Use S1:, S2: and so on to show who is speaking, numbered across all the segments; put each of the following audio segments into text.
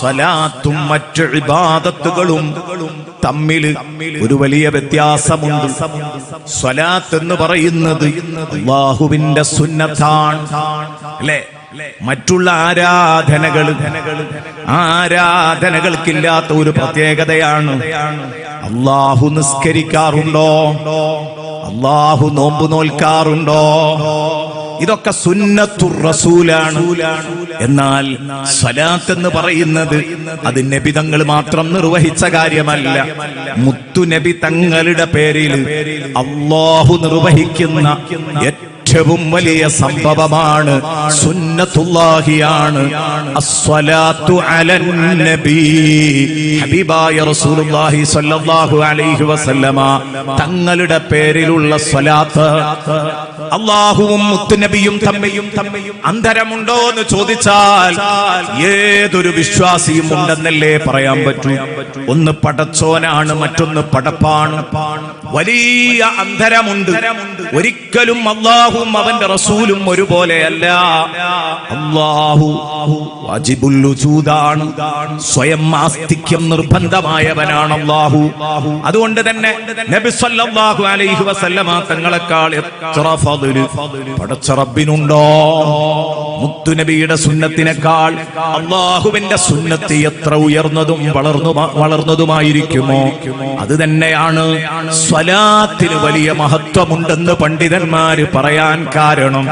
S1: സ്വലാത്തും മറ്റു ഇബാദത്തുകളും തമ്മിൽ ഒരു വലിയ വ്യത്യാസമുണ്ട്. സ്വലാത്ത് എന്ന് പറയുന്നത് അള്ളാഹുവിന്റെ സുന്നത്താണ്. അല്ലേ? മറ്റുള്ള ആരാധനകൾ ആരാധനകൾക്കില്ലാത്ത ഒരു പ്രത്യേകതയാണ് അള്ളാഹു നിസ്കരിക്കാറുണ്ടോ? അള്ളാഹു നോമ്പ് നോൽക്കാറുണ്ടോ? ഇതൊക്കെ സുന്നത്തു റസൂലാണ്. എന്നാൽ സലാത്ത് എന്ന് പറയുന്നത് അത് നബി തങ്ങൾ മാത്രം നിർവഹിച്ച കാര്യമല്ല. മുത്തു നബി തങ്ങളുടെ പേരിൽ അള്ളാഹു നിർവഹിക്കുന്ന ഏറ്റവും വലിയ സംഭവമാണ് സുന്നത്തുല്ലാഹിയാണ്. അസ്വലാത്തു അലൻ നബി. ഹബീബായ റസൂലുള്ളാഹി സ്വല്ലല്ലാഹു അലൈഹി വസല്ലമ തങ്ങളുടെ പേരിലുള്ള സ്വലാത്ത് അള്ളാഹുവും മുത്തുനബിയും തമ്മയും തമ്മയും അന്തരമുണ്ടോ എന്ന് ചോദിച്ചാൽ ഏതൊരു വിശ്വാസിയും ഉണ്ടെന്നല്ലേ പറയാൻ പറ്റൂ. ഒന്ന് പടച്ചോനാണ് മറ്റൊന്ന് പടപ്പാണ്. വലിയ അന്തരമുണ്ട്. ഒരിക്കലും അള്ളാഹുവും അവന്റെ റസൂലും ഒരുപോലെയല്ല. അള്ളാഹു സ്വയം ആസ്തിക്യം നിർബന്ധമായവനാണ് അള്ളാഹു അതുകൊണ്ട് തന്നെ നബി സല്ലല്ലാഹു അലൈഹി വസല്ലമ തങ്ങളെക്കാൾ എത്ര പടച്ച റബ്ബിനുണ്ടോ? മുത്തുനബിയുടെ സുന്നത്തിനേക്കാൾ അള്ളാഹുവിന്റെ സുന്നത്ത് എത്ര ഉയർന്നതും വളർന്നു വളർന്നതുമായിരിക്കുമോ? അത് തന്നെയാണ് സ്വലാത്തിന് വലിയ മഹത്വമുണ്ടെന്ന് പണ്ഡിതന്മാര് പറയാൻ കാരണം.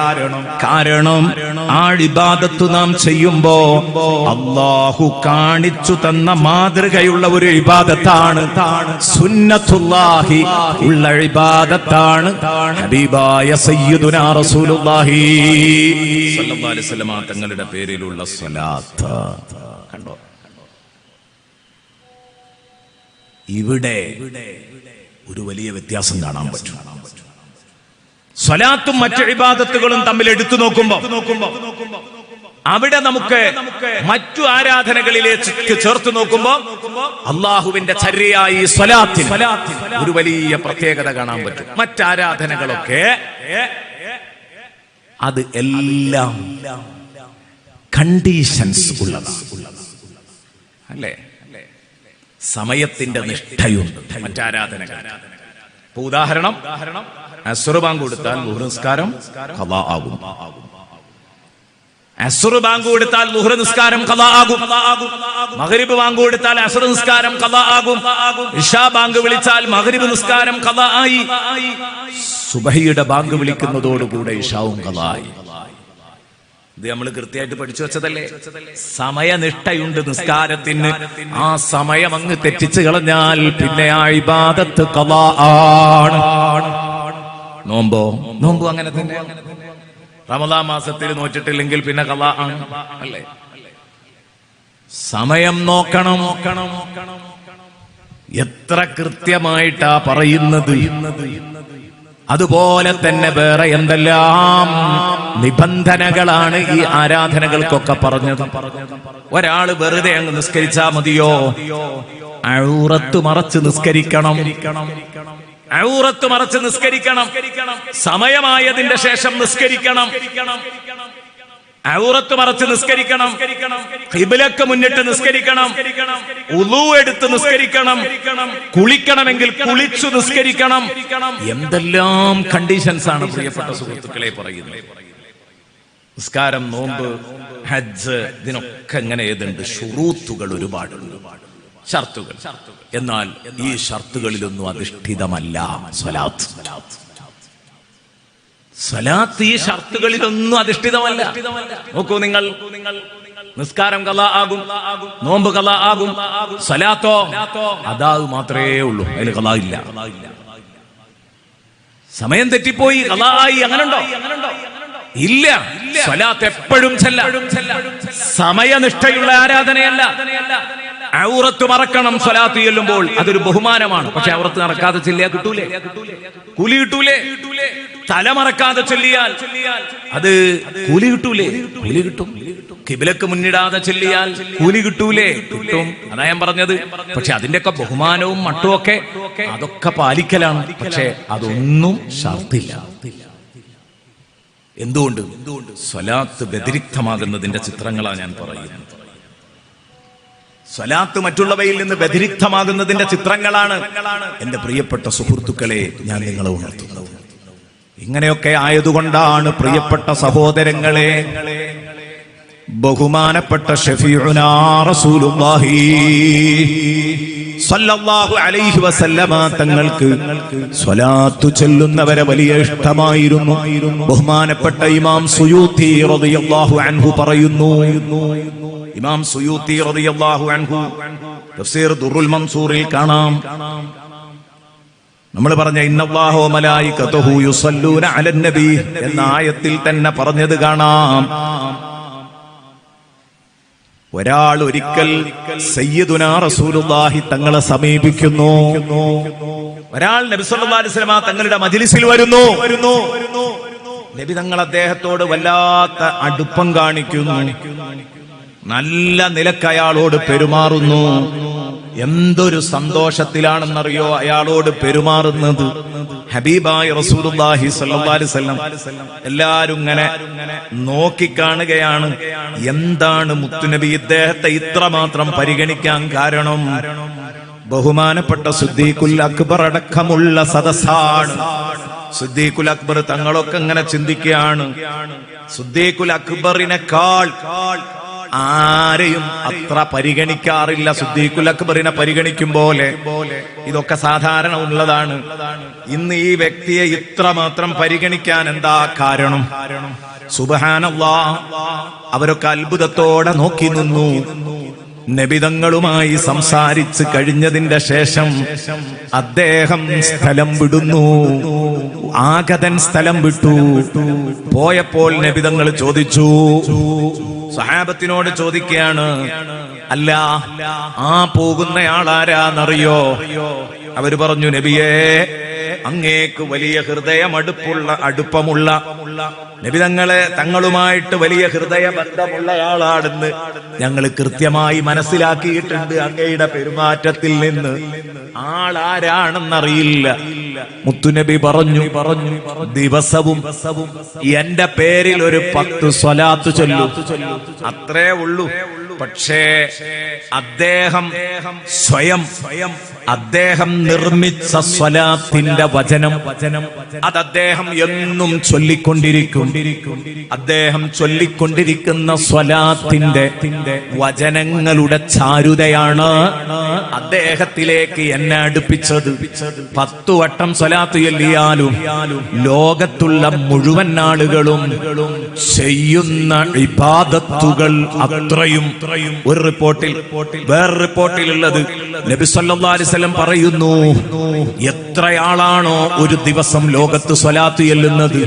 S1: കാരണം ആ നാം ചെയ്യുമ്പോ അള്ളാഹു കാണിച്ചു തന്ന മാതൃകയുള്ള ഒരു ഇബാദത്താണ് സുന്നത്തുല്ലാഹി. ഉള്ള ഇബാദത്താണ് ഹബീബായ സയ്യിദുനാ റസൂലുള്ളാഹി. അലൈഹി വസല്ലമ തങ്ങളുടെ പേരിലുള്ള സ്വലാത്ത്. കണ്ടോ? ഇവിടെ ഒരു വലിയ വ്യത്യാസം കാണാൻ പറ്റും. സ്വലാത്തും മറ്റു ഇബാദത്തുകളും തമ്മിൽ എടുത്തു നോക്കുമ്പോ അവിടെ നമുക്ക് മറ്റു ആരാധനകളിലേക്ക് ചേർത്ത് നോക്കുമ്പോ അള്ളാഹുവിന്റെ ചര്യയായി സ്വലാത്തിൽ ഒരു വലിയ പ്രത്യേകത കാണാൻ പറ്റും. മറ്റാരാധനകളൊക്കെ അത് എല്ലാം കണ്ടീഷൻസ് ഉള്ളതാണ്. അല്ലേ? സമയത്തിന്റെ നിഷ്ഠയുണ്ട്. മറ്റാരാധന ഉദാഹരണം അസുർ ബാങ്ക് കൊടുത്താൽ നിസ്കാരം ആകും. അസുർ ബാങ്ക് കൊടുത്താൽ ലുഹ്ർ നിസ്കാരം കഥ ആകും. മഗ്രിബ് ബാങ്ക് കൊടുത്താൽ അസുർ നിസ്കാരം കഥ ആകും. ഇഷാ ബാങ്ക് വിളിച്ചാൽ മഗ്രിബ് നിസ്കാരം കഥ ആയി. സുബഹിയുടെ ബാങ്ക് വിളിക്കുന്നതോടുകൂടെ ഇഷാവും കഥ ആയി. ഇത് നമ്മൾ കൃത്യമായിട്ട് പഠിച്ചു വെച്ചതല്ലേ? സമയനിഷ്ഠയുണ്ട് നിസ്കാരത്തിന്. ആ സമയം അങ്ങ് തെറ്റിച്ചു കളഞ്ഞാൽ പിന്നെ ആ ഇബാദത്ത് കഥ ആണ്. നോമ്പോ? നോമ്പോ അങ്ങനെ തന്നെ. റമദാ മാസത്തിൽ നോറ്റിട്ടില്ലെങ്കിൽ പിന്നെ കഥ അല്ലേ? സമയം നോക്കണം നോക്കണം. എത്ര കൃത്യമായിട്ടാ പറയുന്നത്? അതുപോലെ തന്നെ വേറെ എന്തെല്ലാം നിബന്ധനകളാണ് ഈ ആരാധനകൾക്കൊക്കെ പറഞ്ഞത്. ഒരാൾ വെറുതെ അങ്ങ് നിസ്കരിച്ചാ മതിയോ? അഴൂറത്ത് മറച്ച് നിസ്കരിക്കണം. അഴൂറത്ത് മറച്ച് നിസ്കരിക്കണം. സമയമായതിന്റെ ശേഷം നിസ്കരിക്കണം. ഔറത്ത് മറച്ച് നിസ്കരിക്കണം. ഹിബിലക്ക് മുന്നിട്ട് നിസ്കരിക്കണം. ഉളു എടുത്ത് നിസ്കരിക്കണം. കുളിക്കണമെങ്കിൽ കുളിച്ചു നിസ്കരിക്കണം. എന്തെല്ലാം കണ്ടീഷൻസ് ആണ് പ്രിയപ്പെട്ട സുഹൃത്തുക്കളെ പറയുന്നത്? നിസ്കാരം നോമ്പ് ഹജ്ജ് ഇതിനൊക്കെ എങ്ങനെ ഏതുണ്ട്? ഷുറൂത്തുകൾ ഒരുപാടുണ്ട്. ഷർത്തുകൾ. എന്നാൽ ഈ ഷർത്തുകളിലൊന്നും അധിഷ്ഠിതമല്ല. സ്വലാത്ത്. സ്വലാത്ത് ഈ ഷർത്തുകളിലൊന്നും അധിഷ്ഠിതമല്ല. നോക്കൂ നിങ്ങൾ. നിസ്കാരം കല ആകും. നോമ്പ് കല ആകും. സലാത്തോ അതാ മാത്രമേ ഉള്ളൂ. അതിന് കല ഇല്ല. സമയം തെറ്റിപ്പോയി. കല ആയി. അങ്ങനുണ്ടോ? ഇല്ല. സ്വലാത്ത് എപ്പോഴും സമയനിഷ്ഠയുള്ള ആരാധനയല്ല. ഔറത്ത് മറക്കണം സ്വലാത്ത് ചെല്ലുമ്പോൾ അതൊരു ബഹുമാനമാണ്. പക്ഷെ ഔറത്ത് നടക്കാതെ ചെല്ലിയാ കിട്ടൂലേ? കൂലി കിട്ടൂലേ? തല മറക്കാതെ ചെല്ലിയാൽ അത് കൂലി കിട്ടൂലേ? കൂലി കിട്ടും. കിബിലക്ക് മുന്നിടാതെ ചെല്ലിയാൽ കൂലി കിട്ടൂലേ? കിട്ടും. അതാ ഞാൻ പറഞ്ഞത്. പക്ഷെ അതിന്റെയൊക്കെ ബഹുമാനവും മട്ടും ഒക്കെ അതൊക്കെ പാലിക്കലാണ്. പക്ഷെ അതൊന്നും ഷർത്തില്ല. എന്തുകൊണ്ട്? സ്വലാത്ത് വ്യതിരിക്തമാകുന്നതിന്റെ ചിത്രങ്ങളാണ് ഞാൻ പറയുന്നത്. സ്വലാത്ത് മറ്റുള്ളവയിൽ നിന്ന് വ്യതിരിക്തമാകുന്നതിന്റെ ചിത്രങ്ങളാണ് എന്റെ പ്രിയപ്പെട്ട സുഹൃത്തുക്കളെ ഞാൻ നിങ്ങളെ ഉണർത്തുന്നത്. ഇങ്ങനെയൊക്കെ ആയതുകൊണ്ടാണ് പ്രിയപ്പെട്ട സഹോദരങ്ങളെ ബഹുമാനപ്പെട്ട തങ്ങൾക്ക് സ്വലാത്തു ചെല്ലുന്നവരെ വലിയ ഇഷ്ടമായിരുന്നു. ബഹുമാനപ്പെട്ട ഇമാം സുയൂത്തി റളിയല്ലാഹു അൻഹു പറയുന്നു. ഇമാം സുയൂത്തി റളിയല്ലാഹു അൻഹു തഫ്സീർ ദുറുൽ മൻസൂറിൽ കാണാം. നമ്മൾ പറഞ്ഞ ഇന്നല്ലാഹു മലായികതുഹു യുസല്ലൂന അലന്നബി നബി എന്ന ആയത്തിൽ തന്നെ പറഞ്ഞത് കാണാം. ഒരാൾ ഒരിക്കൽ സയ്യിദുനാ റസൂലുള്ളാഹി തങ്ങളെ സമീപിക്കുന്നു. ഒരാൾ നബി സല്ലല്ലാഹു അലൈഹി തങ്ങളുടെ മജ്ലിസിൽ വരുന്നു. നബി തങ്ങൾ അദ്ദേഹത്തോട് വല്ലാത്ത അടുപ്പം കാണിക്കുന്നു. നല്ല നിലയ്ക്ക് അയാളോട് പെരുമാറുന്നു. എന്തൊരു സന്തോഷത്തിലാണെന്നറിയോ അയാളോട് പെരുമാറുന്നത്? ഹബീബായി അലൈഹി വസല്ലം. എല്ലാരും ഇങ്ങനെ നോക്കിക്കാണുകയാണ്. എന്താണ് മുത്തുനബി ഇദ്ദേഹത്തെ ഇത്രമാത്രം പരിഗണിക്കാൻ കാരണം? ബഹുമാനപ്പെട്ട സുദ്ദീഖുൽ അക്ബർ അടക്കമുള്ള സദസ്സാണ്. സുദ്ദീഖുൽ അക്ബർ തങ്ങളൊക്കെ ഇങ്ങനെ ചിന്തിക്കുകയാണ്. സുദ്ദീഖുൽ അക്ബറിനെക്കാൾ ആരെയും അത്ര പരിഗണിക്കാറില്ല സുദ്ദീഖുൽ അക്ബറിനെ പരിഗണിക്കും പോലെ. ഇതൊക്കെ സാധാരണ ഉള്ളതാണ്. ഇന്ന് ഈ വ്യക്തിയെ ഇത്ര മാത്രം പരിഗണിക്കാൻ എന്താ കാരണം? സുബഹാനല്ലാ അവരൊക്കെ അത്ഭുതത്തോടെ നോക്കി നിന്നു. നബിതങ്ങളുമായി സംസാരിച്ച് കഴിഞ്ഞതിന്റെ ശേഷം അദ്ദേഹം സ്ഥലം വിടുന്നു. ആഗതൻ സ്ഥലം വിട്ടു. പോയപ്പോൾ നബിതങ്ങൾ ചോദിച്ചു സഹാബത്തിനോട് ചോദിക്കുകയാണ് അല്ല ആ പോകുന്നയാളാരാന്നറിയോ? അവർ പറഞ്ഞു നബിയേ അങ്ങേക്ക് വലിയ ഹൃദയമടുപ്പുള്ള അടുപ്പമുള്ള നബി തങ്ങളെ തങ്ങളുമായിട്ട് വലിയ ഹൃദയ ബന്ധമുള്ളയാളാണെന്ന് ഞങ്ങൾ കൃത്യമായി മനസ്സിലാക്കിയിട്ടുണ്ട്. അങ്ങയുടെ പെരുമാറ്റത്തിൽ നിന്ന് ആളാരാണെന്നറിയില്ല. മുത്തുനബി പറഞ്ഞു പറഞ്ഞു ദിവസവും എന്റെ പേരിൽ ഒരു പത്ത് സ്വലാത്ത് ചൊല്ലു. അത്രേ ഉള്ളൂ. പക്ഷേ അദ്ദേഹം സ്വയം സ്വയം അദ്ദേഹം നിർമ്മിച്ച സ്വലാത്തിന്റെ വചനം. വചനം അത് അദ്ദേഹം എന്നും ചൊല്ലിക്കൊണ്ടിരിക്കും. അദ്ദേഹം ചൊല്ലിക്കൊണ്ടിരിക്കുന്ന സ്വലാത്തിന്റെ വചനങ്ങളുടെ ചാരുതയാണ് അദ്ദേഹത്തിലേക്ക് എന്നെ അടുപ്പിച്ചത്. പത്തു വട്ടം സ്വലാത്ത് ചൊല്ലിയാലും ലോകത്തുള്ള മുഴുവൻ ആളുകളും ചെയ്യുന്ന ഇബാദത്തുകൾ അത്രയും. ഒരു റിപ്പോർട്ടിൽ വേറെ റിപ്പോർട്ടിലുള്ളത് നബി വസല്ലം പറയുന്നു എത്രയാളാണോ ഒരു ദിവസം ലോകത്ത് സ്വലാത്ത് ചെല്ലുന്നത്?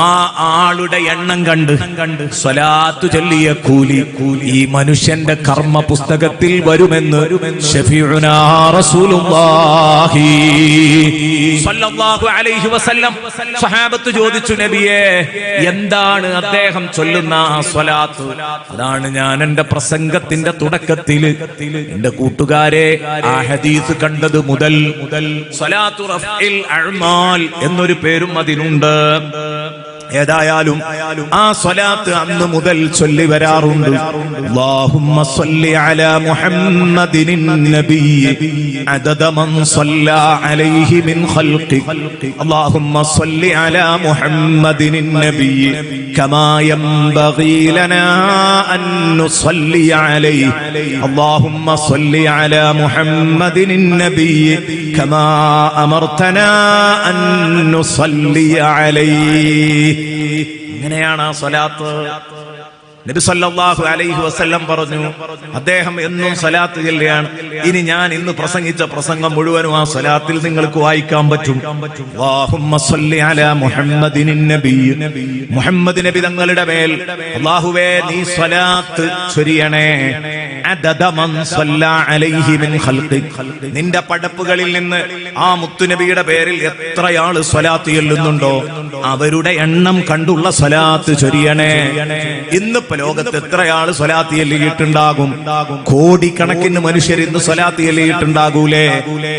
S1: ആ ആളുടെ എണ്ണം കണ്ട് കണ്ട് സ്വലാത്ത് ചൊല്ലിയ കൂലി കൂലി ഈ മനുഷ്യന്റെ കർമ്മ പുസ്തകത്തിൽ വരുമെന്ന് സഹാബത്ത് ചോദിച്ചു നബിയെ എന്താണ് അദ്ദേഹം ചൊല്ലുന്ന ആ സ്വലാത്ത്? അതാണ് ഞാൻ എന്റെ പ്രസംഗത്തിന്റെ തുടക്കത്തിൽ എന്റെ കൂട്ടുകാരെ ആ ഹദീസ് കണ്ടത് മുതൽ മുതൽ എന്നൊരു പേരും അതിനുണ്ട്. ഏതായാലും ആ സ്വലാത്ത് അന്ന് മുതൽ ചൊല്ലി വരാറുണ്ട്. അല്ലാഹുമ്മ സ്വല്ലി അലാ മുഹമ്മദിനിൻ നബി അദദ മൻ സ്വല്ലാ അലൈഹി മിൻ ഖൽഖി. അല്ലാഹുമ്മ സ്വല്ലി അലാ മുഹമ്മദിനിൻ നബി കമാ യംബഗി ലനാ അൻ നുസ്വല്ലി അലൈഹി അല്ലാഹുമ്മ സ്വല്ലി അലാ മുഹമ്മദിനിൻ നബി കമാ അമർതനാ അൻ നുസ്വല്ലി അലൈഹി ഇങ്ങനെയാണ് ആ സ്വലാത്ത്? നബി സല്ലല്ലാഹു അലൈഹി വസല്ലം പറഞ്ഞു അദ്ദേഹം എന്നും സ്വലാത്ത് ചൊല്ലുകയാണ് ഇനി ഞാൻ ഇന്ന് പ്രസംഗിച്ച പ്രസംഗം മുഴുവനും ആ സ്വലാത്തിൽ നിങ്ങൾക്ക് വായിക്കാൻ പറ്റും. മുഹമ്മദ് നബി തങ്ങളുടെ മേൽ അല്ലാഹുവേ നീ സ്വലാത്ത് ചൊരിയണേ. നിന്റെ പടപ്പുകളിൽ നിന്ന് ആ മുത്തുനബിയുടെ പേരിൽ എത്രയാൾ സ്വലാത്ത് ചൊല്ലുന്നുണ്ടോ? അവരുടെ എണ്ണം കണ്ടുള്ള സ്വലാത്ത് ചൊരിയണേ. ഇന്ന് ലോകത്ത് എത്രയാൾ സ്വലാത്തി എല്ലിയിട്ടുണ്ടാകും കോടിക്കണക്കിന് മനുഷ്യർ ഇന്ന് സ്വലാത്തി എല്ലിയിട്ടുണ്ടാകൂലേ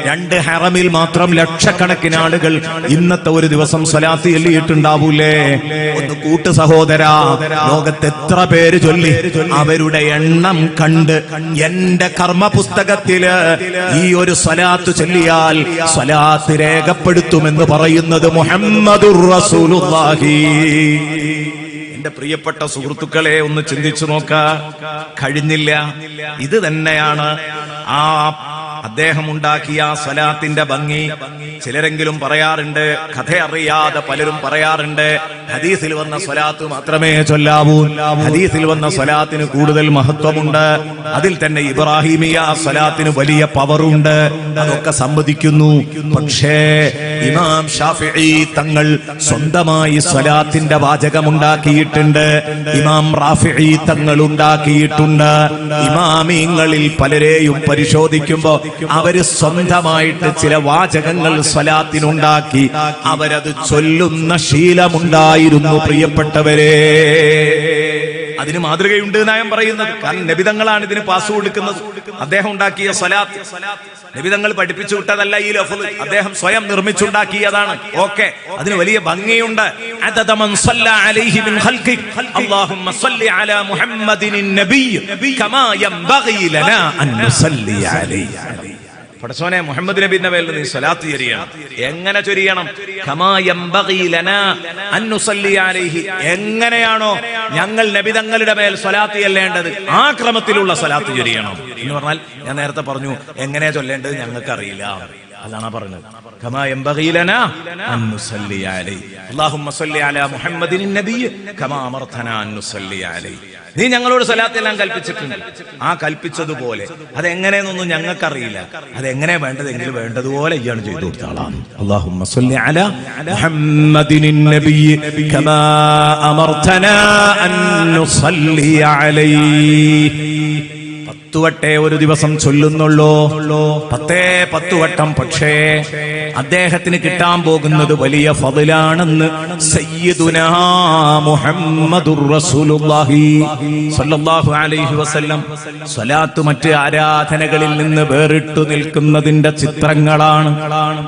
S1: രണ്ട് ഹറമിൽ മാത്രം ലക്ഷക്കണക്കിന് ആളുകൾ ഇന്നത്തെ ഒരു ദിവസം സ്വലാത്തി എല്ലിയിട്ടുണ്ടാവൂലേ ഒന്ന് കൂട്ട് സഹോദര ലോകത്ത് എത്ര പേര് ചൊല്ലി? അവരുടെ എണ്ണം കണ്ട് എന്റെ കർമ്മ പുസ്തകത്തിൽ ഈ ഒരു സ്വലാത്ത് ചൊല്ലിയാൽ സ്വലാത്ത് രേഖപ്പെടുത്തുമെന്ന് പറയുന്നത് മുഹമ്മദുർ റസൂലുള്ളാഹി. എന്റെ പ്രിയപ്പെട്ട സുഹൃത്തുക്കളെ ഒന്ന് ചിന്തിച്ചു നോക്ക. കഴിഞ്ഞില്ല. ഇത് തന്നെയാണ് ആ അദ്ദേഹം ഉണ്ടാക്കിയ സ്വലാത്തിന്റെ ഭംഗി ചിലരെങ്കിലും പറയാറുണ്ട് കഥ അറിയാതെ പലരും പറയാറുണ്ട് ഹദീസിൽ വന്ന സ്വലാത്ത് മാത്രമേ ചൊല്ലാവൂ. ഹദീസിൽ വന്ന സ്വലാത്തിന് കൂടുതൽ മഹത്വമുണ്ട്. അതിൽ തന്നെ ഇബ്രാഹിമിയ സ്വലാത്തിന് വലിയ പവറുണ്ട്. അതൊക്കെ സമ്മതിക്കുന്നു പക്ഷേ ഇമാം ഷാഫി തങ്ങൾ സ്വന്തമായി സ്വലാത്തിന്റെ വാചകമുണ്ടാക്കിയിട്ടുണ്ട്. ഇമാം റാഫി തങ്ങൾ ഉണ്ടാക്കിയിട്ടുണ്ട്. ഇമാമിങ്ങളിൽ പലരെയും പരിശോധിക്കുമ്പോ അവർ സ്വന്തമായിട്ട് ചില വാചകങ്ങൾ സ്വലാത്തിനുണ്ടാക്കി. അവരത് ചൊല്ലുന്ന ശീലമുണ്ടായിരുന്നു പ്രിയപ്പെട്ടവരെ. അതിന് മാതൃകയുണ്ട് ഞാൻ പറയുന്നത്. കാരണം നബിതങ്ങളാണ് ഇതിന് പാസ് കൊടുക്കുന്നത്. അദ്ദേഹം ഉണ്ടാക്കിയ സ്വലാത്ത്. നബിതങ്ങൾ പഠിപ്പിച്ചു വിട്ടതല്ല ഈ ലഫൽ അദ്ദേഹം സ്വയം നിർമ്മിച്ചുണ്ടാക്കിയതാണ്. ഓക്കെ. അതിന് വലിയ ഭംഗിയുണ്ട്. മുഹമ്മദിൻ നബി കമാ ലനാ അൻ അലൈഹി. പടച്ചോനെ മുഹമ്മദ് നബിന്റെ മേൽ നീ സ്വലാത്ത് ചൊരിയണം. എങ്ങനെ ചൊരിയണം? എങ്ങനെയാണോ ഞങ്ങൾ നബി തങ്ങളുടെ മേൽ സ്വലാത്ത് ചെല്ലേണ്ടത്? ആ ക്രമത്തിലുള്ള സ്വലാത്ത് ചൊരിയണം. എന്ന് പറഞ്ഞാൽ ഞാൻ നേരത്തെ പറഞ്ഞു എങ്ങനെയാ ചൊല്ലേണ്ടത് ഞങ്ങൾക്ക് അറിയില്ല അതാണ് പറഞ്ഞത്. കമാ ينبغي لنا أن نصلي عليه. اللهم صل على محمد النبي كما അമർതനാ അൻ نصلي عليه. നീ ഞങ്ങളോട് സ്വലാത്തെല്ലാം കൽപ്പിച്ചിട്ടുണ്ട്. ആ കൽപ്പിച്ചതുപോലെ അതെങ്ങനെയെന്നൊന്നും ഞങ്ങൾക്കറിയില്ല. അതെങ്ങനെ വേണ്ടതെങ്കിൽ വേണ്ടതുപോലെ ഇയാണ് ചെയ്തു കൊടുത്ത ആളാണ് അല്ലാഹുമ്മ സല്ലി അലാ മുഹമ്മദിൻ നബിയ്യ് കമാ അമർതനാ അൻ നുസല്ലി അലൈഹി. പത്തു വട്ടേ ഒരു ദിവസം ചൊല്ലുന്നുള്ളൂ. പത്തേ പത്തുവട്ടം പക്ഷേ അദ്ദേഹത്തിന് കിട്ടാൻ പോകുന്നത് വലിയ ഫതിലാണെന്ന് സയ്യിദുനാ റസൂലുള്ളാഹി അലൈഹി വസല്ലം മറ്റ് ആരാധനകളിൽ നിന്ന് വേറിട്ടു നിൽക്കുന്നതിന്റെ ചിത്രങ്ങളാണ്.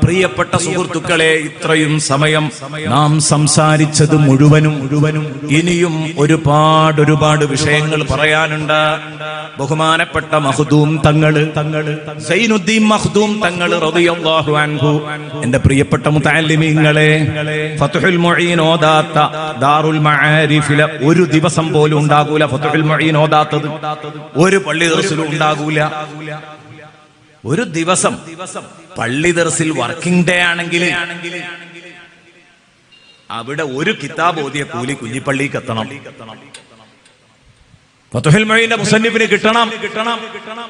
S1: പ്രിയപ്പെട്ട സുഹൃത്തുക്കളെ ഇത്രയും സമയം നാം സംസാരിച്ചത് മുഴുവനും മുഴുവനും ഇനിയും ഒരുപാട് ഒരുപാട് വിഷയങ്ങൾ പറയാനുണ്ട്. ബഹുമാനപ്പെട്ട മഹ്ദൂം തങ്ങൾ സൈനുദ്ദീൻ മഹ്ദൂം തങ്ങൾ റളിയല്ലാഹു അൻഹു. എന്റെ പ്രിയപ്പെട്ട മുതഅല്ലിമീങ്ങളെ ഫത്ഹുൽ മുഈൻ ദാറുൽ മആരിഫിലെ ഒരു ദിവസം പോലും ഉണ്ടാകൂല ഫത്ഹുൽ മുഈൻ ഓതാത്തത് ഒരു പള്ളി ദർസിലും ഉണ്ടാകൂല. ഒരു ദിവസം പള്ളി ദർസിൽ വർക്കിംഗ് ഡേ ആണെങ്കിൽ അവിടെ ഒരു കിതാബ് ഓതിയ കൂലി കുഞ്ഞിപ്പള്ളിക്ക് എത്തണം. മുസന്നിഫിന് കിട്ടണം കിട്ടണം കിട്ടണം.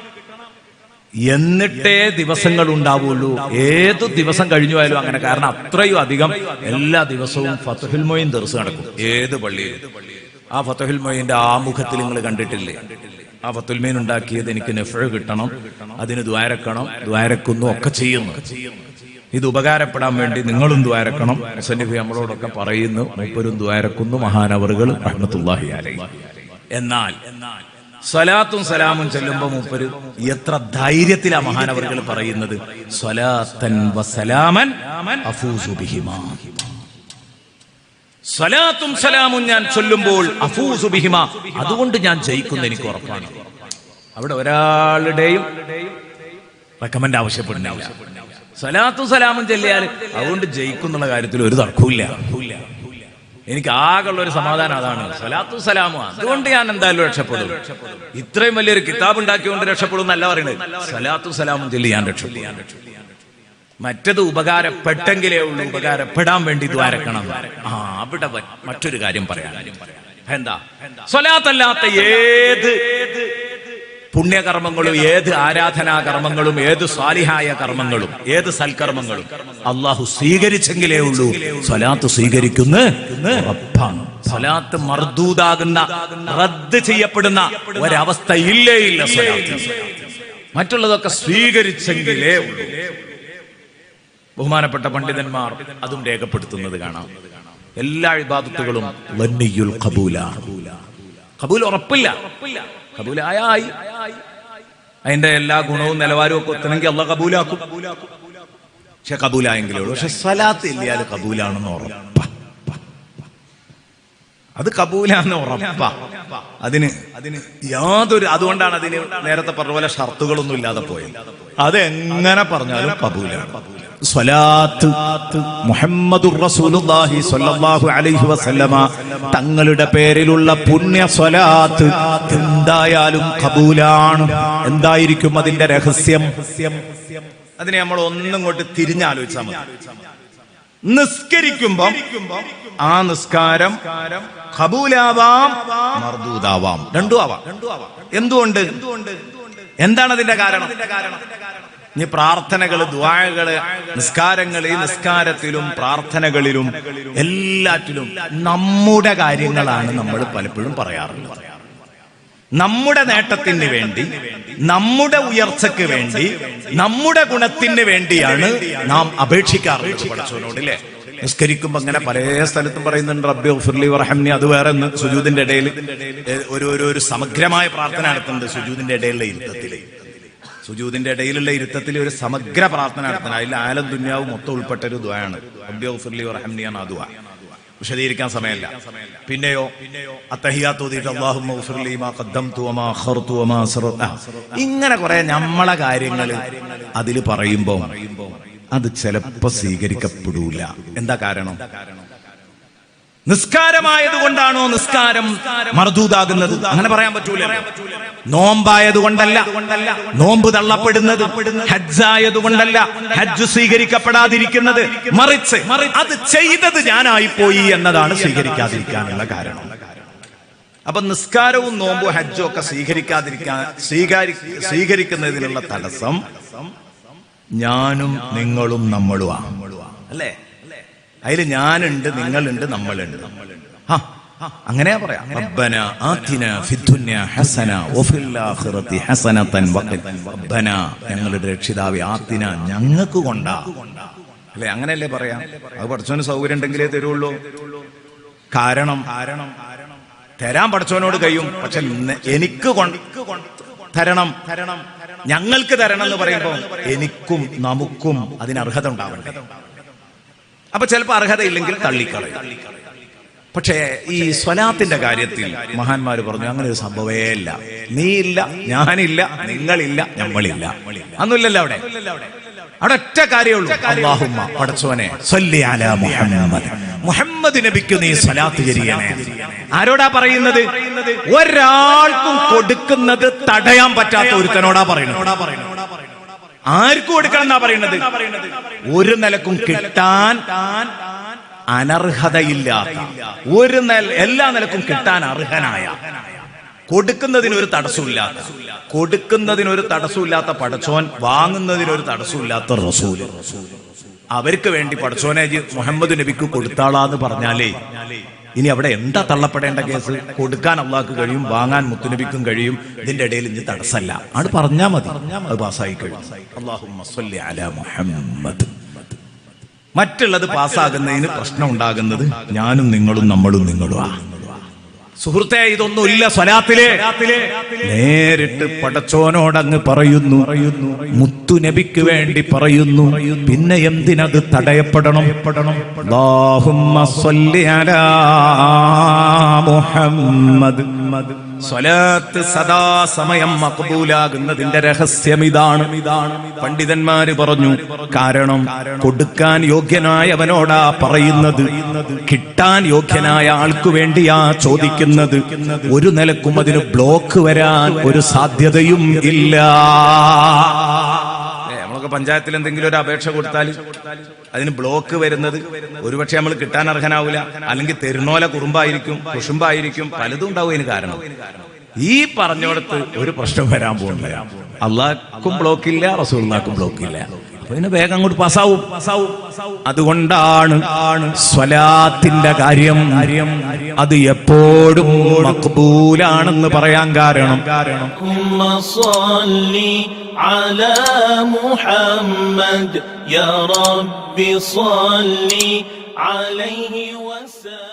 S1: എന്നിട്ടേ ദിവസങ്ങൾ ഉണ്ടാവുള്ളൂ ഏതു ദിവസം കഴിഞ്ഞു പോയാലും അങ്ങനെ. കാരണം അത്രയും അധികം എല്ലാ ദിവസവും ഫത്തുഹിൽ മൊയ്ൻ ദിവസം നടക്കും. ഏത് പള്ളിയിൽ ആ ഫത്തുഹിൽ മൊയിന്റെ ആമുഖത്തിൽ നിങ്ങൾ കണ്ടിട്ടില്ലേ? ആ ഫത്തുൽ മീൻ ഉണ്ടാക്കിയത് എനിക്ക് നെഫ് കിട്ടണം. അതിന് ദ്വാരക്കണം ദ്വാരക്കുന്നു ഒക്കെ ചെയ്യുന്നു. ഇത് ഉപകാരപ്പെടാൻ വേണ്ടി നിങ്ങളും ദ്വാരക്കണം മുസന്നിഫി നമ്മളോടൊക്കെ പറയുന്നു. മൂപ്പരും ദ്വാരക്കുന്നു മഹാനവറുകൾ റഹ്മത്തുല്ലാഹി അലൈഹി. എന്നാൽ സ്വലാത്തും സലാമും ചെല്ലുമ്പോ മൂപ്പര് എത്ര ധൈര്യത്തിലാ മഹാനവറുകൾ പറയുന്നത്. സ്വലാത്തും സലാമും ഞാൻ ചൊല്ലുമ്പോൾ അഫൂസു ബിഹിമ. അതുകൊണ്ട് ഞാൻ ജയിക്കുന്ന എനിക്ക് ഉറപ്പാണ്. അവിടെ ഒരാളുടെയും റെക്കമെൻഡ് ആവശ്യപ്പെടുന്ന സ്വലാത്തും സലാമും ചെല്ലിയാൽ അതുകൊണ്ട് ജയിക്കുന്നുള്ള കാര്യത്തിൽ ഒരു തർക്കമില്ല എനിക്ക് ആകെയുള്ള ഒരു സമാധാനം അതാണ്. സലാത്തു സലാമു അതുകൊണ്ട് ഞാൻ എന്തായാലും രക്ഷപ്പെടും. ഇത്രയും വലിയൊരു കിതാബ് ഉണ്ടാക്കിക്കൊണ്ട് രക്ഷപ്പെടും എന്നല്ല പറയുന്നത്. സലാത്തു സലാമും ചൊല്ലി ഞാൻ രക്ഷപ്പെടും. മറ്റത് ഉപകാരപ്പെട്ടെങ്കിലേ ഉള്ളൂ. ഉപകാരപ്പെടാൻ വേണ്ടി ദ്വാരക്കണം ആ അവിടെ മറ്റൊരു കാര്യം പറയാൻ എന്താ? സ്വലാത്തല്ലാത്ത ഏത് പുണ്യകർമ്മങ്ങളും ഏത് ആരാധനാ കർമ്മങ്ങളും ഏത് സ്വാലിഹായ കർമ്മങ്ങളും ഏത് സൽക്കർമ്മങ്ങളും അള്ളാഹു സ്വീകരിച്ചെങ്കിലേ ഉള്ളൂ. സ്വലാത്ത് സ്വീകരിക്കുന്ന ഉറപ്പാണ്. സ്വലാത്ത് മർദൂതാകുന്ന റദ്ദ് ചെയ്യപ്പെടുന്ന ഒരവസ്ഥ ഇല്ലേ ഇല്ല സ്വലാത്ത്. മറ്റുള്ളതൊക്കെ സ്വീകരിച്ചെങ്കിലേ ഉള്ളൂ. ബഹുമാനപ്പെട്ട പണ്ഡിതന്മാർ അതും രേഖപ്പെടുത്തുന്നത് കാണാം. എല്ലാ ഇബാദത്തുകളും കബൂല കബൂൽ ഉറപ്പില്ല. കബൂലായ അതിന്റെ എല്ലാ ഗുണവും നിലവാരവും ഒക്കെ ഒത്തണമെങ്കിൽ അല്ല കബൂലാക്കും. പക്ഷെ കബൂലായെങ്കിലേ ഉള്ളൂ. പക്ഷെ സ്വലാത്ത് ഇല്ലാതെ കബൂലാണെന്ന് ഉറപ്പ. അത് കബൂലാന്ന് ഉറപ്പ. അതിന് അതിന് യാതൊരു അതുകൊണ്ടാണ് അതിന് നേരത്തെ പറഞ്ഞ പോലെ ഷർത്തുകളൊന്നും ഇല്ലാതെ പോയത്. അത് എങ്ങനെ പറഞ്ഞാലും കബൂലാണ്. സ്വലാത്ത് റസൂലുള്ളാഹി സ്വല്ലല്ലാഹു അലൈഹി വസല്ലമ. തങ്ങളുടെ പേരിലുള്ള പുണ്യ സ്വലാത്ത് എന്തായാലും കബൂലാണ്. എന്തായിരിക്കും അതിന്റെ രഹസ്യം? അതിനെ നമ്മൾ ഒന്നും കൊണ്ട് തിരിഞ്ഞാലോചിച്ചാൽ മതി. നിസ്കരിക്കുമ്പോ ആ നിസ്കാരം കബൂലാവാം മർദൂദാവാം. രണ്ടും ആവാം. എന്തുകൊണ്ട്? എന്താണ് അതിന്റെ കാരണം? ഇനി പ്രാർത്ഥനകൾ ദ്വാരകൾ നിസ്കാരങ്ങൾ ഈ നിസ്കാരത്തിലും പ്രാർത്ഥനകളിലും എല്ലാറ്റിലും നമ്മുടെ കാര്യങ്ങളാണ് നമ്മൾ പലപ്പോഴും പറയാറുള്ളത്. നമ്മുടെ നേട്ടത്തിന് വേണ്ടി നമ്മുടെ ഉയർച്ചയ്ക്ക് വേണ്ടി നമ്മുടെ ഗുണത്തിന് വേണ്ടിയാണ് നാം അപേക്ഷിക്കാറുള്ളത് പഠിച്ചവനോട് അല്ലേ നിസ്കരിക്കുമ്പോ അങ്ങനെ പല സ്ഥലത്തും പറയുന്നുണ്ട് റബ്ബി ഉഫിർലി അത് വേറെ സുജൂതിന്റെ ഇടയിൽ ഒരു ഒരു സമഗ്രമായ പ്രാർത്ഥന നടത്തുന്നുണ്ട് സുജൂതിന്റെ ഇടയിലുള്ള ഇരുത്തത്തിൽ സുജൂദിന്റെ ഇടയിലുള്ള ഇരുത്തത്തിൽ ഒരു സമഗ്ര പ്രാർത്ഥന നടത്തുന്നത് അതിൽ ആലം ദുന്യാവും മൊത്തം ഉൾപ്പെട്ട ഒരു ദ്വയാണ് വിശദീകരിക്കാൻ സമയമല്ല. പിന്നെയോ. ഇങ്ങനെ കുറെ നമ്മളെ കാര്യങ്ങൾ അതിൽ പറയുമ്പോ അത് ചിലപ്പോ സ്വീകരിക്കപ്പെടൂല. എന്താ കാരണം? നിസ്കാരമായത് കൊണ്ടാണോ നിസ്കാരം മർദൂതാകുന്നത് അങ്ങനെ പറയാൻ പറ്റൂല നോമ്പായത് കൊണ്ടല്ല നോമ്പ് തള്ളപ്പെടുന്നത് ഹജ്ജായത് കൊണ്ടല്ല ഹജ്ജ് സ്വീകരിക്കപ്പെടാതിരിക്കുന്നത് മറിച്ച് അത് ചെയ്തത് ഞാനായിപ്പോയി എന്നതാണ് സ്വീകരിക്കാതിരിക്കാനുള്ള കാരണം. അപ്പൊ നിസ്കാരവും നോമ്പും ഹജ്ജും ഒക്കെ സ്വീകരിക്കാതിരിക്കാൻ സ്വീകാരി സ്വീകരിക്കുന്നതിനുള്ള തടസ്സം ഞാനും നിങ്ങളും നമ്മളുമാണ്. അല്ലേ? അതിൽ ഞാനുണ്ട് നിങ്ങളുണ്ട് നമ്മളുണ്ട്. ആ, അങ്ങനെയാ പറയാം. റബ്ബന ആതിന ഫിദ്ദുന്യ ഹസന വഫിൽ ആഖിറതി ഹസനതൻ വഖിൽ. റബ്ബന ഞങ്ങളുടെ രക്ഷിതാവേ ആതിന ഞങ്ങൾക്ക് കൊണ്ടാ. അല്ലേ അങ്ങനെയല്ലേ പറയാം? അത് പഠിച്ചവന് സൗകര്യം ഉണ്ടെങ്കിലേ തരുള്ളൂ. കാരണം തരാൻ പഠിച്ചവനോട് കഴിയും. പക്ഷെ എനിക്ക് തരണം തരണം. ഞങ്ങൾക്ക് തരണം എന്ന് പറയുമ്പോൾ എനിക്കും നമുക്കും അതിന് അർഹത ഉണ്ടാവണ്ടേ? അപ്പൊ ചിലപ്പോ അർഹതയില്ലെങ്കിൽ തള്ളിക്കളയും. പക്ഷേ ഈ സ്വലാത്തിന്റെ കാര്യത്തിൽ മഹാന്മാർ പറഞ്ഞു അങ്ങനെ ഒരു സംഭവമേ ഇല്ല. നീയില്ല ഞാനില്ല നിങ്ങളില്ല നമ്മളില്ല അന്നുമില്ലല്ലോ അവിടെ. അവിടെ ഒറ്റ കാര്യമുള്ളൂ അള്ളാഹുമ്മ പടച്ചോനെ മുഹമ്മദ്. മുഹമ്മദ്. നബിക്ക് നീ സ്വലാത്ത് ചെയ്യണേ ആരോടാ പറയുന്നത്? ഒരാൾക്കും കൊടുക്കുന്നത് തടയാൻ പറ്റാത്ത ഒരുത്തനോടാ പറയുന്നത്. ആർക്കും കൊടുക്കണം എന്നാ പറയുന്നത്? ഒരു നിലക്കും കിട്ടാൻ അനർഹതയില്ലാത്ത ഒരു നില എല്ലാ നിലക്കും കിട്ടാൻ അർഹനായ. കൊടുക്കുന്നതിന് ഒരു തടസ്സമില്ലാത്ത കൊടുക്കുന്നതിന് ഒരു തടസ്സമില്ലാത്ത പടച്ചോൻ വാങ്ങുന്നതിന് ഒരു തടസ്സമില്ലാത്ത റസൂൽ. അവർക്ക് വേണ്ടി പടച്ചോനെ മുഹമ്മദ് നബിക്ക് കൊടുത്താളാന്ന് പറഞ്ഞാലേ ഇനി അവിടെ എന്താ തള്ളപ്പെടേണ്ട കേസ്? കൊടുക്കാൻ അള്ളാഹ്ക്ക് കഴിയും വാങ്ങാൻ മുത്തുനബിക്കും കഴിയും ഇതിന്റെ ഇടയിൽ ഇനി തടസ്സമല്ല ആണ് പറഞ്ഞാ മതി. അത് പാസ്സായി കഴിയും. മുഹമ്മദ്. മറ്റുള്ളത് പാസ്സാകുന്നതിന് പ്രശ്നം ഉണ്ടാകുന്നത് ഞാനും നിങ്ങളും നമ്മളും നിങ്ങളുമാ സുഹൃത്തെ ഇതൊന്നുമില്ല സ്വലാത്തിലെ. നേരിട്ട് പടച്ചോനോടങ്ങ് പറയുന്നു. മുത്തു നബിക്ക് വേണ്ടി പറയുന്നു. പിന്നെ എന്തിനത് തടയപ്പെടണം? മുഹമ്മദ്. സ്വലാത്ത് സദാ സമയം മക്ബൂലാകുന്നതിന്റെ രഹസ്യം ഇതാണ് പണ്ഡിതന്മാര് പറഞ്ഞു കാരണം കൊടുക്കാൻ യോഗ്യനായവനോടാ പറയുന്നത്. കിട്ടാൻ യോഗ്യനായ ആൾക്കു വേണ്ടിയാ ചോദിക്കുന്നത്. ഒരു നിലക്കും അതിന് ബ്ലോക്ക് വരാൻ ഒരു സാധ്യതയും ഇല്ല. പഞ്ചായത്തിൽ എന്തെങ്കിലും ഒരു അപേക്ഷ കൊടുത്താൽ അതിന് ബ്ലോക്ക് വരുന്നത് ഒരുപക്ഷെ നമ്മൾ കിട്ടാൻ അർഹനാവില്ല അല്ലെങ്കിൽ തെരുണോല കുറുമ്പായിരിക്കും കുഷുമ്പായിരിക്കും പലതും ഉണ്ടാവും അതിന് കാരണം. ഈ പറഞ്ഞോടത്ത് ഒരു പ്രശ്നം വരാൻ പോകുന്നില്ല. അള്ളാഹ്ക്കും ബ്ലോക്കില്ല റസൂൽക്കും ബ്ലോക്കില്ല. അപ്പൊ ഇതിന് വേഗം അങ്ങോട്ട് പാസ്സാവും അതുകൊണ്ടാണ് സ്വലാത്തിന്റെ കാര്യം അത് എപ്പോഴും മക്ബൂലാണെന്ന് പറയാൻ കാരണം
S2: اللهم صل على محمد يا رب صل عليه وسلم